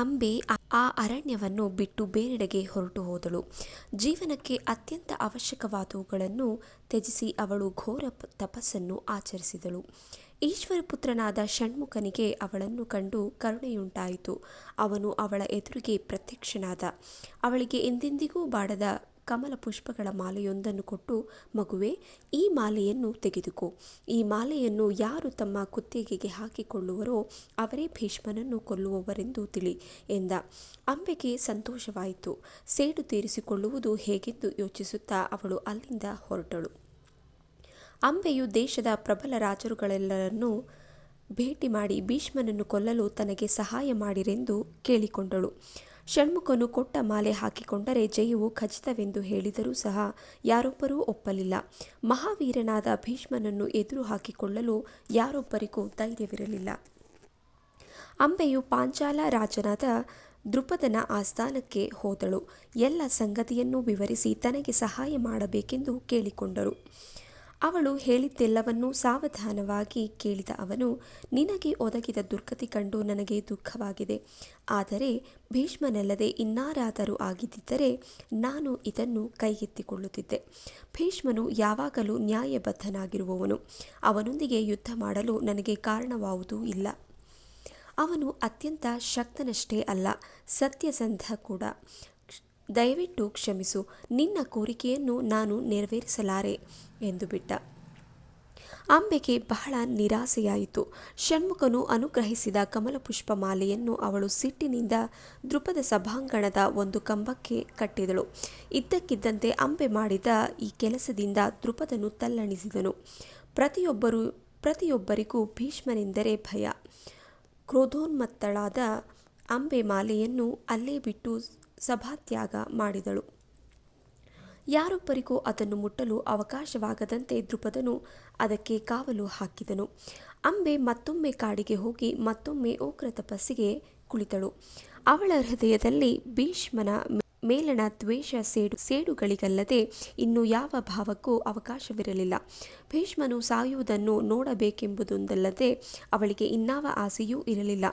ಅಂಬೆ ಆ ಅರಣ್ಯವನ್ನು ಬಿಟ್ಟು ಬೇರೆಡೆಗೆ ಹೊರಟು ಹೋದಳು. ಜೀವನಕ್ಕೆ ಅತ್ಯಂತ ಅವಶ್ಯಕವಾದವುಗಳನ್ನು ತ್ಯಜಿಸಿ ಅವಳು ಘೋರ ತಪಸ್ಸನ್ನು ಆಚರಿಸಿದಳು. ಈಶ್ವರಪುತ್ರನಾದ ಷಣ್ಮುಖನಿಗೆ ಅವಳನ್ನು ಕಂಡು ಕರುಣೆಯುಂಟಾಯಿತು. ಅವನು ಅವಳ ಎದುರಿಗೆ ಪ್ರತ್ಯಕ್ಷನಾದ. ಅವಳಿಗೆ ಎಂದೆಂದಿಗೂ ಬಾಡದ ಕಮಲ ಪುಷ್ಪಗಳ ಮಾಲೆಯೊಂದನ್ನು ಕೊಟ್ಟು, ಮಗುವೆ, ಈ ಮಾಲೆಯನ್ನು ತೆಗೆದುಕೋ. ಈ ಮಾಲೆಯನ್ನು ಯಾರು ತಮ್ಮ ಕುತ್ತಿಗೆಗೆ ಹಾಕಿಕೊಳ್ಳುವರೋ ಅವರೇ ಭೀಷ್ಮನನ್ನು ಕೊಲ್ಲುವವರೆಂದು ತಿಳಿ ಎಂದ. ಅಂಬೆಗೆ ಸಂತೋಷವಾಯಿತು. ಸೇಡು ತೀರಿಸಿಕೊಳ್ಳುವುದು ಹೇಗೆಂದು ಯೋಚಿಸುತ್ತಾ ಅವಳು ಅಲ್ಲಿಂದ ಹೊರಟಳು. ಅಂಬೆಯು ದೇಶದ ಪ್ರಬಲ ರಾಜರುಗಳೆಲ್ಲರನ್ನು ಭೇಟಿ ಮಾಡಿ ಭೀಷ್ಮನನ್ನು ಕೊಲ್ಲಲು ತನಗೆ ಸಹಾಯ ಮಾಡಿರೆಂದು ಕೇಳಿಕೊಂಡಳು. ಷಣ್ಮುಖನು ಕೊಟ್ಟ ಮಾಲೆ ಹಾಕಿಕೊಂಡರೆ ಜಯವು ಖಚಿತವೆಂದು ಹೇಳಿದರೂ ಸಹ ಯಾರೊಬ್ಬರೂ ಒಪ್ಪಲಿಲ್ಲ. ಮಹಾವೀರನಾದ ಭೀಷ್ಮನನ್ನು ಎದುರು ಹಾಕಿಕೊಳ್ಳಲು ಯಾರೊಬ್ಬರಿಗೂ ಧೈರ್ಯವಿರಲಿಲ್ಲ. ಅಂಬೆಯು ಪಾಂಚಾಲ ರಾಜನಾದ ದೃಪದನ ಆಸ್ಥಾನಕ್ಕೆ ಹೋದಳು. ಎಲ್ಲ ಸಂಗತಿಯನ್ನು ವಿವರಿಸಿ ತನಗೆ ಸಹಾಯ ಮಾಡಬೇಕೆಂದು ಕೇಳಿಕೊಂಡಳು ಅವಳು ಹೇಳಿದ್ದೆಲ್ಲವನ್ನೂ ಸಾವಧಾನವಾಗಿ ಕೇಳಿದ ಅವನು, ನಿನಗೆ ಒದಗಿದ ದುರ್ಗತಿ ಕಂಡು ನನಗೆ ದುಃಖವಾಗಿದೆ. ಆದರೆ ಭೀಷ್ಮನಲ್ಲದೆ ಇನ್ನಾರಾದರೂ ಆಗಿದ್ದಿದ್ದರೆ ನಾನು ಇದನ್ನು ಕೈಗೆತ್ತಿಕೊಳ್ಳುತ್ತಿದ್ದೆ. ಭೀಷ್ಮನು ಯಾವಾಗಲೂ ನ್ಯಾಯಬದ್ಧನಾಗಿರುವವನು. ಅವನೊಂದಿಗೆ ಯುದ್ಧ ಮಾಡಲು ನನಗೆ ಕಾರಣವಾವುದೂ ಇಲ್ಲ. ಅವನು ಅತ್ಯಂತ ಶಕ್ತನಷ್ಟೇ ಅಲ್ಲ, ಸತ್ಯಸಂಧ ಕೂಡ. ದಯವಿಟ್ಟು ಕ್ಷಮಿಸು. ನಿನ್ನ ಕೋರಿಕೆಯನ್ನು ನಾನು ನೆರವೇರಿಸಲಾರೆ ಎಂದು ಬಿಟ್ಟ. ಅಂಬೆಗೆ ಬಹಳ ನಿರಾಸೆಯಾಯಿತು. ಷಣ್ಮುಖನು ಅನುಗ್ರಹಿಸಿದ ಕಮಲಪುಷ್ಪ ಮಾಲೆಯನ್ನು ಅವಳು ಸಿಟ್ಟಿನಿಂದ ದೃಪದ ಸಭಾಂಗಣದ ಒಂದು ಕಂಬಕ್ಕೆ ಕಟ್ಟಿದಳು. ಇದ್ದಕ್ಕಿದ್ದಂತೆ ಅಂಬೆ ಮಾಡಿದ ಈ ಕೆಲಸದಿಂದ ದೃಪದನು ತಲ್ಲಣಿಸಿದನು. ಪ್ರತಿಯೊಬ್ಬರು, ಪ್ರತಿಯೊಬ್ಬರಿಗೂ ಭೀಷ್ಮನೆಂದರೆ ಭಯ. ಕ್ರೋಧೋನ್ಮತ್ತಳಾದ ಅಂಬೆ ಮಾಲೆಯನ್ನು ಅಲ್ಲೇ ಬಿಟ್ಟು ಸಭಾತ್ಯಾಗ ಮಾಡಿದಳು. ಯಾರೊಬ್ಬರಿಗೂ ಅದನ್ನು ಮುಟ್ಟಲು ಅವಕಾಶವಾಗದಂತೆ ದೃಪದನು ಅದಕ್ಕೆ ಕಾವಲು ಹಾಕಿದನು. ಅಂಬೆ ಮತ್ತೊಮ್ಮೆ ಕಾಡಿಗೆ ಹೋಗಿ ಮತ್ತೊಮ್ಮೆ ಉಗ್ರ ತಪಸ್ಸಿಗೆ ಕುಳಿತಳು. ಅವಳ ಹೃದಯದಲ್ಲಿ ಭೀಷ್ಮನ ಮೇಲಣ ದ್ವೇಷ ಸೇಡು, ಸೇಡುಗಳಿಗಲ್ಲದೆ ಇನ್ನು ಯಾವ ಭಾವಕ್ಕೂ ಅವಕಾಶವಿರಲಿಲ್ಲ. ಭೀಷ್ಮನು ಸಾಯುವುದನ್ನು ನೋಡಬೇಕೆಂಬುದೊಂದಲ್ಲದೆ ಅವಳಿಗೆ ಇನ್ನಾವ ಆಸೆಯೂ ಇರಲಿಲ್ಲ.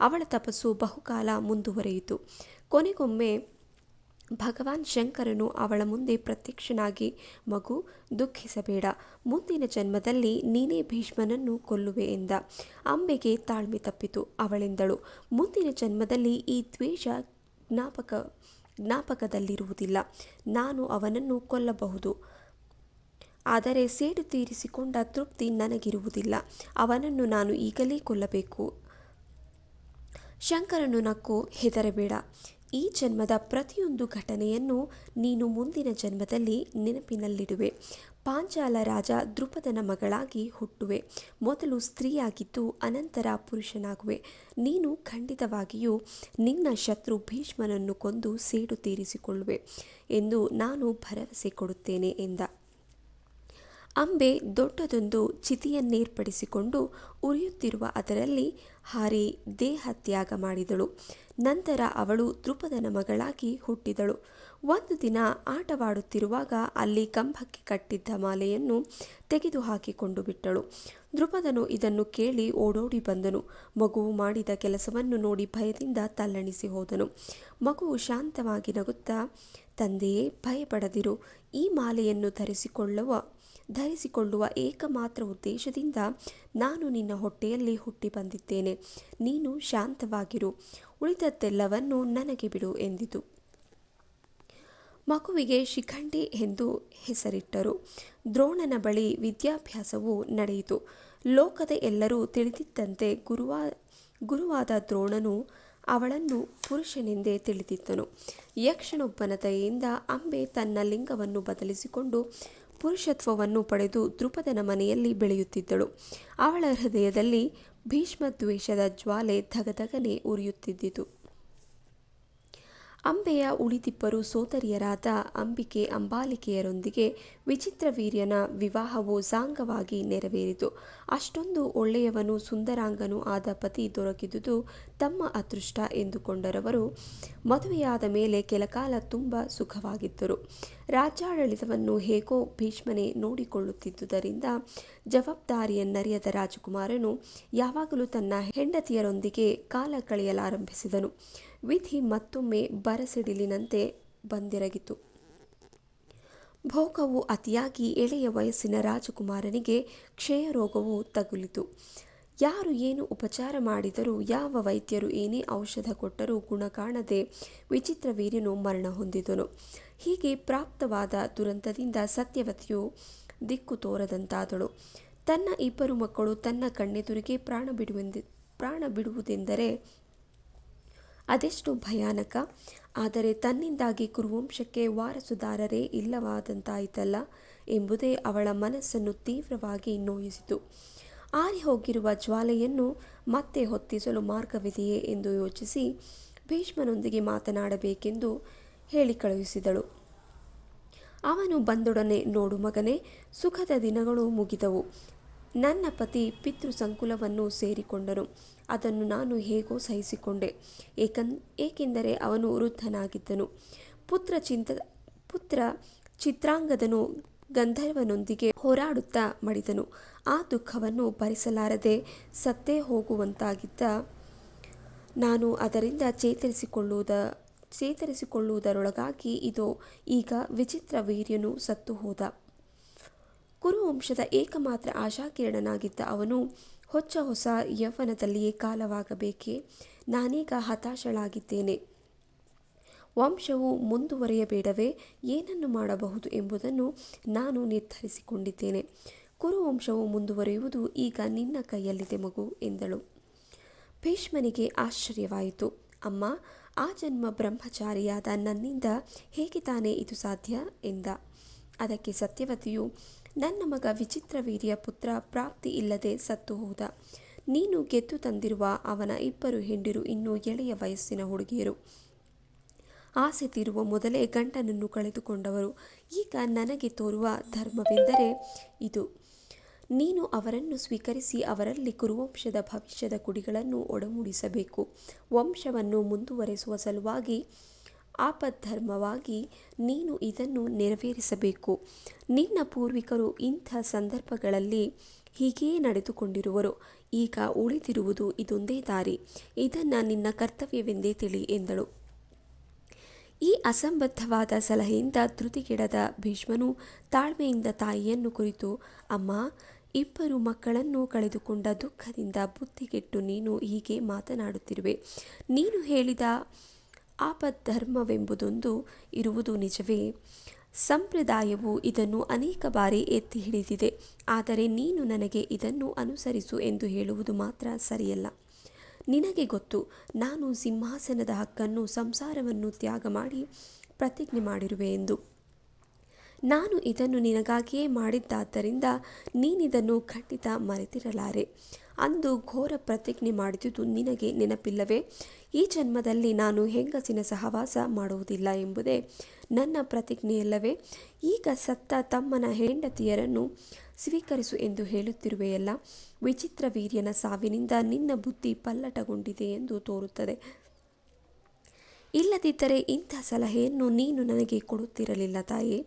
ಅವಳ ತಪಸ್ಸು ಬಹುಕಾಲ ಮುಂದುವರೆಯಿತು. ಕೊನೆಗೊಮ್ಮೆ ಭಗವಾನ್ ಶಂಕರನು ಅವಳ ಮುಂದೆ ಪ್ರತ್ಯಕ್ಷನಾಗಿ ಮಗು, ದುಃಖಿಸಬೇಡ. ಮುಂದಿನ ಜನ್ಮದಲ್ಲಿ ನೀನೇ ಭೀಷ್ಮನನ್ನು ಕೊಲ್ಲುವೆ ಎಂದ. ಅಂಬೆಗೆ ತಾಳ್ಮೆ ತಪ್ಪಿತು ಅವಳೆಂದಳು. ಮುಂದಿನ ಜನ್ಮದಲ್ಲಿ ಈ ದ್ವೇಷ ಜ್ಞಾಪಕ, ಜ್ಞಾಪಕದಲ್ಲಿರುವುದಿಲ್ಲ. ನಾನು ಅವನನ್ನು ಕೊಲ್ಲಬಹುದು. ಆದರೆ ಸೇಡು ತೀರಿಸಿಕೊಂಡ ತೃಪ್ತಿ ನನಗಿರುವುದಿಲ್ಲ. ಅವನನ್ನು ನಾನು ಈಗಲೇ ಕೊಲ್ಲಬೇಕು. ಶಂಕರನು ನಕ್ಕು ಹೆದರಬೇಡ. ಈ ಜನ್ಮದ ಪ್ರತಿಯೊಂದು ಘಟನೆಯನ್ನು ನೀನು ಮುಂದಿನ ಜನ್ಮದಲ್ಲಿ ನೆನಪಿನಲ್ಲಿಡುವೆ. ಪಾಂಚಾಲ ರಾಜ ದೃಪದನ ಮಗಳಾಗಿ ಹುಟ್ಟುವೆ. ಮೊದಲು ಸ್ತ್ರೀಯಾಗಿದ್ದು ಅನಂತರ ಪುರುಷನಾಗುವೆ. ನೀನು ಖಂಡಿತವಾಗಿಯೂ ನಿನ್ನ ಶತ್ರು ಭೀಷ್ಮನನ್ನು ಕೊಂದು ಸೇಡು ತೀರಿಸಿಕೊಳ್ಳುವೆ ಎಂದು ನಾನು ಭರವಸೆ ಕೊಡುತ್ತೇನೆ ಎಂದ. ಅಂಬೆ ದೊಡ್ಡದೊಂದು ಚಿತಿಯನ್ನೇರ್ಪಡಿಸಿಕೊಂಡು ಉರಿಯುತ್ತಿರುವ ಅದರಲ್ಲಿ ಹಾರಿ ದೇಹ ತ್ಯಾಗ ಮಾಡಿದಳು. ನಂತರ ಅವಳು ದೃಪದನ ಮಗಳಾಗಿ ಹುಟ್ಟಿದಳು. ಒಂದು ದಿನ ಆಟವಾಡುತ್ತಿರುವಾಗ ಅಲ್ಲಿ ಕಂಬಕ್ಕೆ ಕಟ್ಟಿದ್ದ ಮಾಲೆಯನ್ನು ತೆಗೆದು ಹಾಕಿಕೊಂಡು ಬಿಟ್ಟಳು. ದೃಪದನು ಇದನ್ನು ಕೇಳಿ ಓಡೋಡಿ ಬಂದನು. ಮಗುವು ಮಾಡಿದ ಕೆಲಸವನ್ನು ನೋಡಿ ಭಯದಿಂದ ತಲ್ಲಣಿಸಿ ಹೋದನು. ಮಗುವು ಶಾಂತವಾಗಿ ನಗುತ್ತಾ, ತಂದೆಯೇ, ಭಯಪಡದಿರು. ಈ ಮಾಲೆಯನ್ನು ಧರಿಸಿಕೊಳ್ಳುವ ಧರಿಸಿಕೊಳ್ಳುವ ಏಕಮಾತ್ರ ಉದ್ದೇಶದಿಂದ ನಾನು ನಿನ್ನ ಹೊಟ್ಟೆಯಲ್ಲಿ ಹುಟ್ಟಿ ಬಂದಿದ್ದೇನೆ. ನೀನು ಶಾಂತವಾಗಿರು. ಉಳಿದದ್ದೆಲ್ಲವನ್ನು ನನಗೆ ಬಿಡು ಎಂದಿತು. ಮಗುವಿಗೆ ಶಿಖಂಡಿ ಎಂದು ಹೆಸರಿಟ್ಟರು. ದ್ರೋಣನ ಬಳಿ ವಿದ್ಯಾಭ್ಯಾಸವು ನಡೆಯಿತು. ಲೋಕದ ಎಲ್ಲರೂ ತಿಳಿದಿದ್ದಂತೆ ಗುರುವಾ, ಗುರುವಾದ ದ್ರೋಣನು ಅವಳನ್ನು ಪುರುಷನೆಂದೇ ತಿಳಿದಿದ್ದನು. ಯಕ್ಷನೊಬ್ಬನ ದಯೆಯಿಂದ ಅಂಬೆ ತನ್ನ ಲಿಂಗವನ್ನು ಬದಲಿಸಿಕೊಂಡು ಪುರುಷತ್ವವನ್ನು ಪಡೆದು ದೃಪದನ ಮನೆಯಲ್ಲಿ ಬೆಳೆಯುತ್ತಿದ್ದಳು. ಅವಳ ಹೃದಯದಲ್ಲಿ ಭೀಷ್ಮ ದ್ವೇಷದ ಜ್ವಾಲೆ ಧಗಧಗನೆ ಉರಿಯುತ್ತಿದ್ದಿತು. ಅಂಬೆಯ ಉಳಿದಿಬ್ಬರು ಸೋದರಿಯರಾದ ಅಂಬಿಕೆ ಅಂಬಾಲಿಕೆಯರೊಂದಿಗೆ ವಿಚಿತ್ರವೀರ್ಯನ ವಿವಾಹವು ಸಾಂಗವಾಗಿ ನೆರವೇರಿತು. ಅಷ್ಟೊಂದು ಒಳ್ಳೆಯವನು ಸುಂದರಾಂಗನೂ ಆದ ಪತಿ ದೊರಕಿದುದು ತಮ್ಮ ಅದೃಷ್ಟ ಎಂದುಕೊಂಡರವರು ಮದುವೆಯಾದ ಮೇಲೆ ಕೆಲಕಾಲ ತುಂಬ ಸುಖವಾಗಿದ್ದರು. ರಾಜ್ಯಾಡಳಿತವನ್ನು ಹೇಗೋ ಭೀಷ್ಮನೇ ನೋಡಿಕೊಳ್ಳುತ್ತಿದ್ದುದರಿಂದ ಜವಾಬ್ದಾರಿಯನ್ನರಿಯದ ರಾಜಕುಮಾರನು ಯಾವಾಗಲೂ ತನ್ನ ಹೆಂಡತಿಯರೊಂದಿಗೆ ಕಾಲ ಕಳೆಯಲಾರಂಭಿಸಿದನು. ವಿಧಿ ಮತ್ತೊಮ್ಮೆ ಬರಸಿಡಿಲಿನಂತೆ ಬಂದಿರಗಿತು. ಭೋಗವು ಅತಿಯಾಗಿ ಎಳೆಯ ವಯಸ್ಸಿನ ರಾಜಕುಮಾರನಿಗೆ ಕ್ಷಯರೋಗವು ತಗುಲಿತು. ಯಾರು ಏನು ಉಪಚಾರ ಮಾಡಿದರೂ ಯಾವ ವೈದ್ಯರು ಏನೇ ಔಷಧ ಕೊಟ್ಟರೂ ಗುಣ ಕಾಣದೆ ವಿಚಿತ್ರ ವೀರ್ಯನು ಮರಣ ಹೊಂದಿದನು. ಹೀಗೆ ಪ್ರಾಪ್ತವಾದ ದುರಂತದಿಂದ ಸತ್ಯವತಿಯು ದಿಕ್ಕು ತೋರದಂತಾದಳು. ತನ್ನ ಇಬ್ಬರು ಮಕ್ಕಳು ತನ್ನ ಕಣ್ಣೆದುರಿಗೆ ಪ್ರಾಣ ಬಿಡುವೆಂದು ಪ್ರಾಣ ಬಿಡುವುದೆಂದರೆ ಅದೆಷ್ಟು ಭಯಾನಕ. ಆದರೆ ತನ್ನಿಂದಾಗಿ ಕುರುವಂಶಕ್ಕೆ ವಾರಸುದಾರರೇ ಇಲ್ಲವಾದಂತಾಯಿತಲ್ಲ ಎಂಬುದೇ ಅವಳ ಮನಸ್ಸನ್ನು ತೀವ್ರವಾಗಿ ನೋಯಿಸಿತು. ಆರಿ ಹೋಗಿರುವ ಜ್ವಾಲೆಯನ್ನು ಮತ್ತೆ ಹೊತ್ತಿಸಲು ಮಾರ್ಗವಿದೆಯೇ ಎಂದು ಯೋಚಿಸಿ ಭೀಷ್ಮನೊಂದಿಗೆ ಮಾತನಾಡಬೇಕೆಂದು ಹೇಳಿ ಕಳುಹಿಸಿದಳು. ಅವನು ಬಂದೊಡನೆ ನೋಡು ಮಗನೇ, ಸುಖದ ದಿನಗಳು ಮುಗಿದವು. ನನ್ನ ಪತಿ ಪಿತೃ ಸಂಕುಲವನ್ನು ಸೇರಿಕೊಂಡನು ಅದನ್ನು ನಾನು ಹೇಗೋ ಸಹಿಸಿಕೊಂಡೆ. ಏಕನ್, ಏಕೆಂದರೆ ಅವನು ವೃದ್ಧನಾಗಿದ್ದನು. ಪುತ್ರ ಚಿಂತ, ಪುತ್ರ ಚಿತ್ರಾಂಗದನು ಗಂಧರ್ವನೊಂದಿಗೆ ಹೋರಾಡುತ್ತಾ ಮಡಿದನು. ಆ ದುಃಖವನ್ನು ಭರಿಸಲಾರದೆ ಸತ್ತೇ ಹೋಗುವಂತಾಗಿದ್ದ ನಾನು ಅದರಿಂದ ಚೇತರಿಸಿಕೊಳ್ಳುವುದ ಚೇತರಿಸಿಕೊಳ್ಳುವುದರೊಳಗಾಗಿ ಇದು ಈಗ ವಿಚಿತ್ರ ವೀರ್ಯನು ಸತ್ತು ಹೋದ. ಕುರುವಂಶದ ಏಕಮಾತ್ರ ಆಶಾಕಿರಣನಾಗಿದ್ದ ಅವನು ಹೊಚ್ಚ ಹೊಸ ಯೌವನದಲ್ಲಿಯೇ ಕಾಲವಾಗಬೇಕೇ? ನಾನೀಗ ಹತಾಶಳಾಗಿದ್ದೇನೆ. ವಂಶವು ಮುಂದುವರಿಯಬೇಡವೇ? ಏನನ್ನು ಮಾಡಬಹುದು ಎಂಬುದನ್ನು ನಾನು ನಿರ್ಧರಿಸಿಕೊಂಡಿದ್ದೇನೆ. ಕುರುವಂಶವು ಮುಂದುವರಿಯುವುದು ಈಗ ನಿನ್ನ ಕೈಯಲ್ಲಿದೆ ಮಗು ಎಂದಳು. ಭೀಷ್ಮನಿಗೆ ಆಶ್ಚರ್ಯವಾಯಿತು. ಅಮ್ಮ, ಆ ಜನ್ಮ ಬ್ರಹ್ಮಚಾರಿಯಾದ ನನ್ನಿಂದ ಹೇಗೆ ತಾನೇ ಇದು ಸಾಧ್ಯ? ಎಂದ. ಅದಕ್ಕೆ ಸತ್ಯವತಿಯು ನನ್ನ ಮಗ ವಿಚಿತ್ರ ವೀರ್ಯ ಪುತ್ರ ಪ್ರಾಪ್ತಿ ಇಲ್ಲದೆ ಸತ್ತು ಹೋದ. ನೀನು ಗೆದ್ದು ತಂದಿರುವ ಅವನ ಇಬ್ಬರು ಹೆಂಡಿರು ಇನ್ನೂ ಎಳೆಯ ವಯಸ್ಸಿನ ಹುಡುಗಿಯರು. ಆಸೆ ತೀರುವ ಮೊದಲೇ ಗಂಟನನ್ನು ಕಳೆದುಕೊಂಡವರು. ಈಗ ನನಗೆ ತೋರುವ ಧರ್ಮವೆಂದರೆ ಇದು. ನೀನು ಅವರನ್ನು ಸ್ವೀಕರಿಸಿ ಅವರಲ್ಲಿ ಕುರುವಂಶದ ಭವಿಷ್ಯದ ಕುಡಿಗಳನ್ನು ಒಡಮೂಡಿಸಬೇಕು. ವಂಶವನ್ನು ಮುಂದುವರೆಸುವ ಸಲುವಾಗಿ ಆಪದ್ಧರ್ಮವಾಗಿ ನೀನು ಇದನ್ನು ನೆರವೇರಿಸಬೇಕು. ನಿನ್ನ ಪೂರ್ವಿಕರು ಇಂಥ ಸಂದರ್ಭಗಳಲ್ಲಿ ಹೀಗೇ ನಡೆದುಕೊಂಡಿರುವರು. ಈಗ ಉಳಿದಿರುವುದು ಇದೊಂದೇ ದಾರಿ. ಇದನ್ನು ನಿನ್ನ ಕರ್ತವ್ಯವೆಂದೇ ತಿಳಿ ಎಂದಳು. ಈ ಅಸಂಬದ್ಧವಾದ ಸಲಹೆಯಿಂದ ಧೃತಿಗೆಡದ ಭೀಷ್ಮನು ತಾಳ್ಮೆಯಿಂದ ತಾಯಿಯನ್ನು ಕುರಿತು, ಅಮ್ಮ, ಇಬ್ಬರು ಮಕ್ಕಳನ್ನು ಕಳೆದುಕೊಂಡ ದುಃಖದಿಂದ ಬುದ್ಧಿಗೆಟ್ಟು ನೀನು ಹೀಗೆ ಮಾತನಾಡುತ್ತಿರುವೆ. ನೀನು ಹೇಳಿದ ಆಪದ್ಧರ್ಮವೆಂಬುದೊಂದು ಇರುವುದು ನಿಜವೇ. ಸಂಪ್ರದಾಯವು ಇದನ್ನು ಅನೇಕ ಬಾರಿ ಎತ್ತಿ ಹಿಡಿದಿದೆ. ಆದರೆ ನೀನು ನನಗೆ ಇದನ್ನು ಅನುಸರಿಸು ಎಂದು ಹೇಳುವುದು ಮಾತ್ರ ಸರಿಯಲ್ಲ. ನಿನಗೆ ಗೊತ್ತು, ನಾನು ಸಿಂಹಾಸನದ ಹಕ್ಕನ್ನು, ಸಂಸಾರವನ್ನು ತ್ಯಾಗ ಮಾಡಿ ಪ್ರತಿಜ್ಞೆ ಮಾಡಿರುವೆ ಎಂದು. ನಾನು ಇದನ್ನು ನಿನಗಾಗಿಯೇ ಮಾಡಿದ್ದಾದ್ದರಿಂದ ನೀನಿದನ್ನು ಖಂಡಿತ ಮರೆತಿರಲಾರೆ. ಅಂದು ಘೋರ ಪ್ರತಿಜ್ಞೆ ಮಾಡಿದುದು ನಿನಗೆ ನೆನಪಿಲ್ಲವೇ? ಈ ಜನ್ಮದಲ್ಲಿ ನಾನು ಹೆಂಗಸಿನ ಸಹವಾಸ ಮಾಡುವುದಿಲ್ಲ ಎಂಬುದೇ ನನ್ನ ಪ್ರತಿಜ್ಞೆಯಲ್ಲವೇ? ಈಗ ಸತ್ತ ತಮ್ಮನ ಹೆಂಡತಿಯರನ್ನು ಸ್ವೀಕರಿಸು ಎಂದು ಹೇಳುತ್ತಿರುವೆಯಲ್ಲ? ವಿಚಿತ್ರ ವೀರ್ಯನ ಸಾವಿನಿಂದ ನಿನ್ನ ಬುದ್ಧಿ ಪಲ್ಲಟಗೊಂಡಿದೆ ಎಂದು ತೋರುತ್ತದೆ. ಇಲ್ಲದಿದ್ದರೆ ಇಂಥ ಸಲಹೆಯನ್ನು ನೀನು ನನಗೆ ಕೊಡುತ್ತಿರಲಿಲ್ಲ ತಾಯೇ.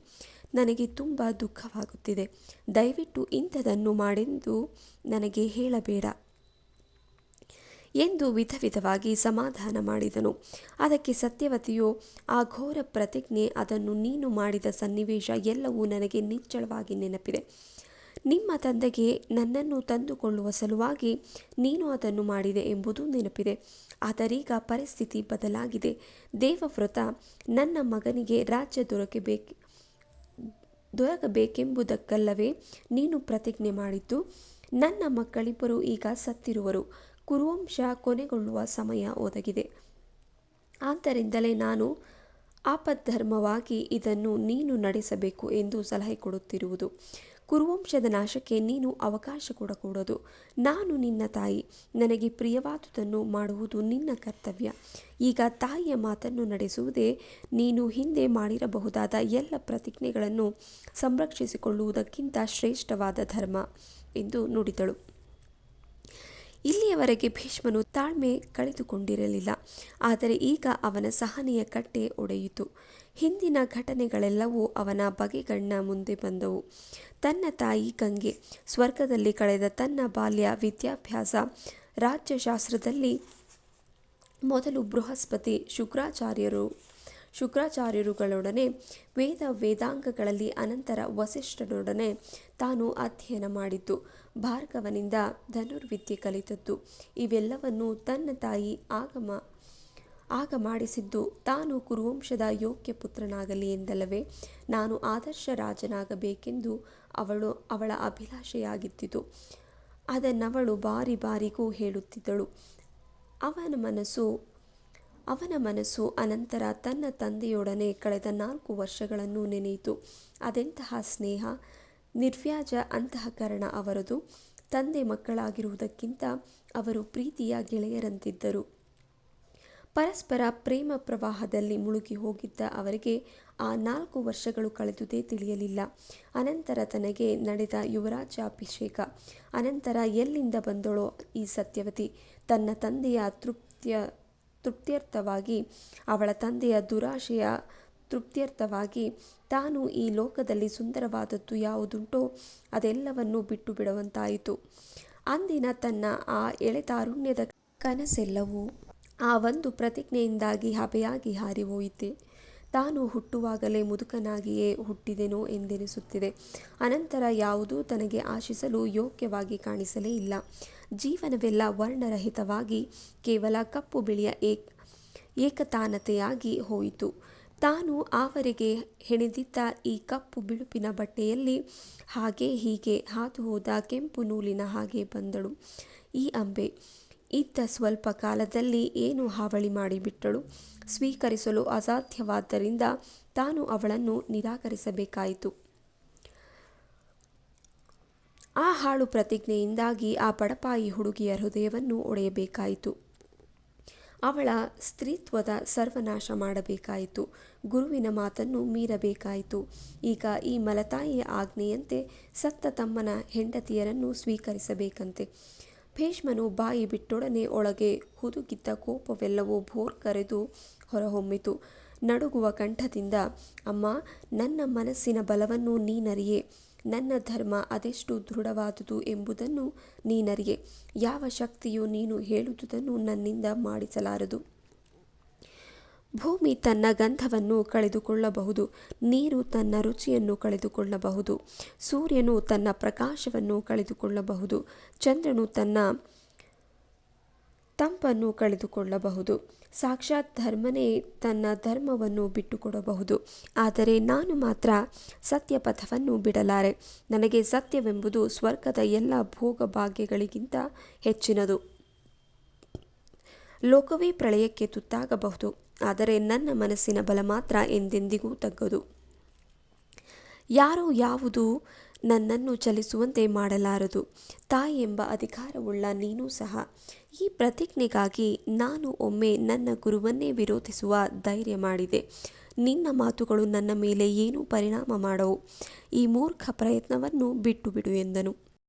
ನನಗೆ ತುಂಬ ದುಃಖವಾಗುತ್ತಿದೆ. ದಯವಿಟ್ಟು ಇಂಥದನ್ನು ಮಾಡೆಂದು ನನಗೆ ಹೇಳಬೇಡ ಎಂದು ವಿಧ ವಿಧವಾಗಿ ಸಮಾಧಾನ ಮಾಡಿದನು. ಅದಕ್ಕೆ ಸತ್ಯವತಿಯು, ಆ ಘೋರ ಪ್ರತಿಜ್ಞೆ, ಅದನ್ನು ನೀನು ಮಾಡಿದ ಸನ್ನಿವೇಶ ಎಲ್ಲವೂ ನನಗೆ ನಿಚ್ಚಳವಾಗಿ ನೆನಪಿದೆ. ನಿಮ್ಮ ತಂದೆಗೆ ನನ್ನನ್ನು ತಂದುಕೊಳ್ಳುವ ಸಲುವಾಗಿ ನೀನು ಅದನ್ನು ಮಾಡಿದೆ ಎಂಬುದು ನೆನಪಿದೆ. ಆದರೀಗ ಪರಿಸ್ಥಿತಿ ಬದಲಾಗಿದೆ. ದೇವವ್ರತ ನನ್ನ ಮಗನಿಗೆ ರಾಜ್ಯ ದೊರಕಬೇಕು ದೊರಕಬೇಕೆಂಬುದಕ್ಕಲ್ಲವೇ ನೀನು ಪ್ರತಿಜ್ಞೆ ಮಾಡಿದ್ದು. ನನ್ನ ಮಕ್ಕಳಿಬ್ಬರು ಈಗ ಸತ್ತಿರುವರು. ಕುರುವಂಶ ಕೊನೆಗೊಳ್ಳುವ ಸಮಯ ಒದಗಿದೆ. ಆದ್ದರಿಂದಲೇ ನಾನು ಆಪದ್ಧರ್ಮವಾಗಿ ಇದನ್ನು ನೀನು ನಡೆಸಬೇಕು ಎಂದು ಸಲಹೆ ಕೊಡುತ್ತಿರುವುದು. ಕುರುವಂಶದ ನಾಶಕ್ಕೆ ನೀನು ಅವಕಾಶ ಕೊಡಕೂಡದು. ನಾನು ನಿನ್ನ ತಾಯಿ. ನನಗೆ ಪ್ರಿಯವಾದುದನ್ನು ಮಾಡುವುದು ನಿನ್ನ ಕರ್ತವ್ಯ. ಈಗ ತಾಯಿಯ ಮಾತನ್ನು ನಡೆಸುವುದೇ ನೀನು ಹಿಂದೆ ಮಾಡಿರಬಹುದಾದ ಎಲ್ಲ ಪ್ರತಿಜ್ಞೆಗಳನ್ನು ಸಂರಕ್ಷಿಸಿಕೊಳ್ಳುವುದಕ್ಕಿಂತ ಶ್ರೇಷ್ಠವಾದ ಧರ್ಮ ಎಂದು ನುಡಿದಳು. ಇಲ್ಲಿಯವರೆಗೆ ಭೀಷ್ಮನು ತಾಳ್ಮೆ ಕಳೆದುಕೊಂಡಿರಲಿಲ್ಲ. ಆದರೆ ಈಗ ಅವನ ಸಹನೆಯ ಕಟ್ಟೆ ಒಡೆಯಿತು. ಹಿಂದಿನ ಘಟನೆಗಳೆಲ್ಲವೂ ಅವನ ಬಗೆಗಣ್ಣ ಮುಂದೆ ಬಂದವು. ತನ್ನ ತಾಯಿ ಗಂಗೆ ಸ್ವರ್ಗದಲ್ಲಿ ಕಳೆದ ತನ್ನ ಬಾಲ್ಯ ವಿದ್ಯಾಭ್ಯಾಸ ರಾಜ್ಯಶಾಸ್ತ್ರದಲ್ಲಿ ಮೊದಲು ಬೃಹಸ್ಪತಿ ಶುಕ್ರಾಚಾರ್ಯರು, ಶುಕ್ರಾಚಾರ್ಯರುಗಳೊಡನೆ ವೇದ ವೇದಾಂಗಗಳಲ್ಲಿ ಅನಂತರ ವಸಿಷ್ಠರೊಡನೆ ತಾನು ಅಧ್ಯಯನ ಮಾಡಿದ್ದು, ಭಾರ್ಗವನಿಂದ ಧನುರ್ವಿದ್ಯೆ ಕಲಿತದ್ದು. ಇವೆಲ್ಲವನ್ನು ತನ್ನ ತಾಯಿ ಆಗಮ ಆಗ ಮಾಡಿಸಿದ್ದು ತಾನು ಕುರುವಂಶದ ಯೋಗ್ಯ ಪುತ್ರನಾಗಲಿ ಎಂದಲ್ಲವೇ, ನಾನು ಆದರ್ಶ ರಾಜನಾಗಬೇಕೆಂದು ಅವಳು ಅವಳ ಅಭಿಲಾಷೆಯಾಗಿದ್ದಿತು. ಅದನ್ನವಳು ಬಾರಿ ಬಾರಿಗೂ ಹೇಳುತ್ತಿದ್ದಳು. ಅವನ ಮನಸ್ಸು ಅವನ ಮನಸ್ಸು ಅನಂತರ ತನ್ನ ತಂದೆಯೊಡನೆ ಕಳೆದ ನಾಲ್ಕು ವರ್ಷಗಳನ್ನು ನೆನೆಯಿತು. ಅದೆಂತಹ ಸ್ನೇಹ, ನಿರ್ವ್ಯಾಜ ಅಂತಃಕರಣ ಅವರದು. ತಂದೆ ಮಕ್ಕಳಾಗಿರುವುದಕ್ಕಿಂತ ಅವರು ಪ್ರೀತಿಯ ಗೆಳೆಯರಂತಿದ್ದರು. ಪರಸ್ಪರ ಪ್ರೇಮ ಪ್ರವಾಹದಲ್ಲಿ ಮುಳುಗಿ ಹೋಗಿದ್ದ ಅವರಿಗೆ ಆ ನಾಲ್ಕು ವರ್ಷಗಳು ಕಳೆದುದೇ ತಿಳಿಯಲಿಲ್ಲ. ಅನಂತರ ತನಗೆ ನಡೆದ ಯುವರಾಜಾಭಿಷೇಕ ಅನಂತರ ಎಲ್ಲಿಂದ ಬಂದಳೋ ಈ ಸತ್ಯವತಿ, ತನ್ನ ತಂದೆಯ ತೃಪ್ತಿಯ, ತೃಪ್ತ್ಯರ್ಥವಾಗಿ, ಅವಳ ತಂದೆಯ ದುರಾಶೆಯ ತೃಪ್ತ್ಯರ್ಥವಾಗಿ ತಾನು ಈ ಲೋಕದಲ್ಲಿ ಸುಂದರವಾದದ್ದು ಯಾವುದುಂಟೋ ಅದೆಲ್ಲವನ್ನೂ ಬಿಟ್ಟು ಬಿಡುವಂತಾಯಿತು. ಅಂದಿನ ತನ್ನ ಆ ಎಳೆತಾರುಣ್ಯದ ಕನಸೆಲ್ಲವೂ ಆ ಒಂದು ಪ್ರತಿಜ್ಞೆಯಿಂದಾಗಿ ಹಬೆಯಾಗಿ ಹಾರಿಹೋಯಿತೆ ತಾನು ಹುಟ್ಟುವಾಗಲೇ ಮುದುಕನಾಗಿಯೇ ಹುಟ್ಟಿದೆನೋ ಎಂದೆನಿಸುತ್ತಿದೆ. ಅನಂತರ ಯಾವುದೂ ತನಗೆ ಆಶಿಸಲು ಯೋಗ್ಯವಾಗಿ ಕಾಣಿಸಲೇ ಇಲ್ಲ. ಜೀವನವೆಲ್ಲ ವರ್ಣರಹಿತವಾಗಿ ಕೇವಲ ಕಪ್ಪು ಬಿಳಿಯ ಏಕ್, ಏಕತಾನತೆಯಾಗಿ ಹೋಯಿತು. ತಾನು ಆವರೆಗೆ ಹೆಣೆದಿದ್ದ ಈ ಕಪ್ಪು ಬಿಳುಪಿನ ಬಟ್ಟೆಯಲ್ಲಿ ಹಾಗೆ ಹೀಗೆ ಹಾದು ಹೋದ ಕೆಂಪು ನೂಲಿನ ಹಾಗೆ ಬಂದಳು. ಈ ಅಂಬೆ ಇದ್ದ ಸ್ವಲ್ಪ ಕಾಲದಲ್ಲಿ ಏನು ಹಾವಳಿ ಮಾಡಿಬಿಟ್ಟಳು. ಸ್ವೀಕರಿಸಲು ಅಸಾಧ್ಯವಾದ್ದರಿಂದ ತಾನು ಅವಳನ್ನು ನಿರಾಕರಿಸಬೇಕಾಯಿತು. ಆ ಹಾಳು ಪ್ರತಿಜ್ಞೆಯಿಂದಾಗಿ ಆ ಬಡಪಾಯಿ ಹುಡುಗಿಯ ಹೃದಯವನ್ನು ಒಡೆಯಬೇಕಾಯಿತು. ಅವಳ ಸ್ತ್ರೀತ್ವದ ಸರ್ವನಾಶ ಮಾಡಬೇಕಾಯಿತು. ಗುರುವಿನ ಮಾತನ್ನು ಮೀರಬೇಕಾಯಿತು. ಈಗ ಈ ಮಲತಾಯಿಯ ಆಜ್ಞೆಯಂತೆ ಸತ್ತ ತಮ್ಮನ ಹೆಂಡತಿಯರನ್ನು ಸ್ವೀಕರಿಸಬೇಕಂತೆ. ಭೀಷ್ಮನು ಬಾಯಿ ಬಿಟ್ಟೊಡನೆ ಒಳಗೆ ಹುದುಗಿದ್ದ ಕೋಪವೆಲ್ಲವೂ ಭೋರ್ ಕರೆದು ಹೊರಹೊಮ್ಮಿತು. ನಡುಗುವ ಕಂಠದಿಂದ, ಅಮ್ಮ, ನನ್ನ ಮನಸ್ಸಿನ ಬಲವನ್ನು ನೀನರಿಯೆ. ನನ್ನ ಧರ್ಮ ಅದೆಷ್ಟು ದೃಢವಾದುದು ಎಂಬುದನ್ನು ನೀನರಿಯೆ. ಯಾವ ಶಕ್ತಿಯು ನೀನು ಹೇಳುವುದನ್ನು ನನ್ನಿಂದ ಮಾಡಿಸಲಾರದು. ಭೂಮಿ ತನ್ನ ಗಂಧವನ್ನು ಕಳೆದುಕೊಳ್ಳಬಹುದು, ನೀರು ತನ್ನ ರುಚಿಯನ್ನು ಕಳೆದುಕೊಳ್ಳಬಹುದು, ಸೂರ್ಯನು ತನ್ನ ಪ್ರಕಾಶವನ್ನು ಕಳೆದುಕೊಳ್ಳಬಹುದು, ಚಂದ್ರನು ತನ್ನ ತಂಪನ್ನು ಕಳೆದುಕೊಳ್ಳಬಹುದು, ಸಾಕ್ಷಾತ್ ಧರ್ಮನೇ ತನ್ನ ಧರ್ಮವನ್ನು ಬಿಟ್ಟುಕೊಡಬಹುದು. ಆದರೆ ನಾನು ಮಾತ್ರ ಸತ್ಯಪಥವನ್ನು ಬಿಡಲಾರೆ. ನನಗೆ ಸತ್ಯವೆಂಬುದು ಸ್ವರ್ಗದ ಎಲ್ಲ ಭೋಗಭಾಗ್ಯಗಳಿಗಿಂತ ಹೆಚ್ಚಿನದು. ಲೋಕವೇ ಪ್ರಳಯಕ್ಕೆ ತುತ್ತಾಗಬಹುದು, ಆದರೆ ನನ್ನ ಮನಸ್ಸಿನ ಬಲ ಮಾತ್ರ ಎಂದೆಂದಿಗೂ ತಗ್ಗದು. ಯಾರೋ ಯಾವುದು ನನ್ನನ್ನು ಚಲಿಸುವಂತೆ ಮಾಡಲಾರದು, ತಾಯಿ ಎಂಬ ಅಧಿಕಾರವುಳ್ಳ ನೀನೂ ಸಹ. ಈ ಪ್ರತಿಜ್ಞೆಗಾಗಿ ನಾನು ಒಮ್ಮೆ ನನ್ನ ಗುರುವನ್ನೇ ವಿರೋಧಿಸುವ ಧೈರ್ಯ ಮಾಡಿದೆ. ನಿನ್ನ ಮಾತುಗಳು ನನ್ನ ಮೇಲೆ ಏನೂ ಪರಿಣಾಮ ಮಾಡವು. ಈ ಮೂರ್ಖ ಪ್ರಯತ್ನವನ್ನು ಬಿಟ್ಟು ಬಿಡು ಎಂದನು.